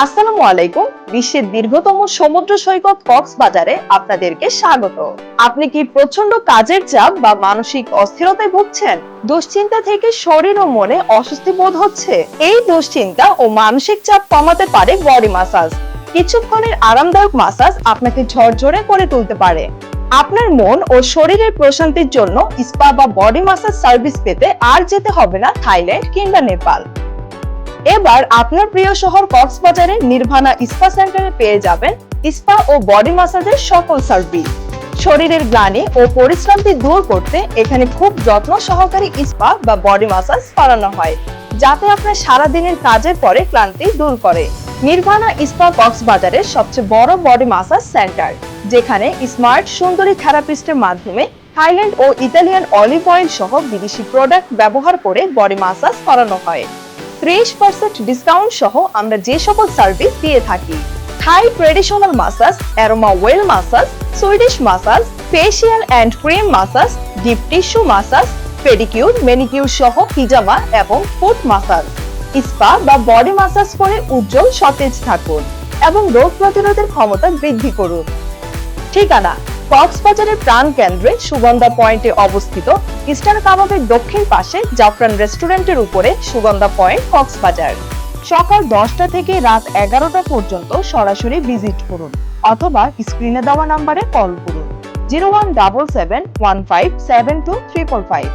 আসসালামু আলাইকুম, বিশ্বের দীর্ঘতম সমুদ্র সৈকত কক্সবাজারে আপনাদেরকে স্বাগত। আপনি কি প্রচণ্ড কাজের চাপ বা মানসিক অস্থিরতায় ভুগছেন? দুশ্চিন্তা থেকে শরীর ও মনে অস্বস্তি বোধ হচ্ছে। এই দুশ্চিন্তা ও মানসিক চাপ কমাতে পারে বডি মাসাজ কিছুক্ষণের আরামদায়ক মাসাজ আপনাকে ঝরঝরে করে তুলতে পারে। আপনার মন ও শরীরের প্রশান্তির জন্য স্পা বা বডি মাসাজ সার্ভিস পেতে আর যেতে হবে না থাইল্যান্ড কিংবা নেপাল। এবার আপনার প্রিয় শহর কক্সবাজারে নির্ভানা স্পা সেন্টারে পেয়ে যাবেন ইস্পা ও বডি মাসাজের সকল সার্ভিস। শরীরের গ্লানি ও পরিশ্রান্তি দূর করতে এখানে খুব যত্ন সহকারী ইস্পা বা বডি মাসাজ করানো হয়, যাতে আপনার সারাদিনের কাজের পরে ক্লান্তি দূর করে। নির্ভানা ইস্পা কক্সবাজারের সবচেয়ে বড় বডি মাসাজ সেন্টার, যেখানে স্মার্ট, সুন্দরী থেরাপিস্টের মাধ্যমে থাইল্যান্ড ও ইতালিয়ান অলিভ অয়েল সহ বিদেশি প্রোডাক্ট ব্যবহার করে বডি মাসাজ করানো হয়। ত্রিশ পার্সেন্ট ডিসকাউন্ট সহ আমরা যে সকল সার্ভিস দিয়ে থাকি। Thai traditional massage aroma oil massage Swedish massage facial and cream massage deep tissue massage pedicure manicure সহ পিজামা এবং ফুট মাসাজ স্পা বা বডি মাসাজ করে উজ্জ্বল সতেজ থাকুন এবং রোগ প্রতিরোধের ক্ষমতা বৃদ্ধি করুন। ঠিকানা কক্সবাজারের প্রাণ কেন্দ্রে সুগন্ধা পয়েন্টে অবস্থিত ইস্টার কাবাবের দক্ষিণ পাশে জাফরান রেস্টুরেন্টের উপরে সুগন্ধা পয়েন্ট, কক্সবাজার। সকাল দশটা থেকে রাত এগারোটা পর্যন্ত সরাসরি ভিজিট করুন অথবা স্ক্রিনে দেওয়া নাম্বারে কল করুন। Zero one double seven one five seven two triple five.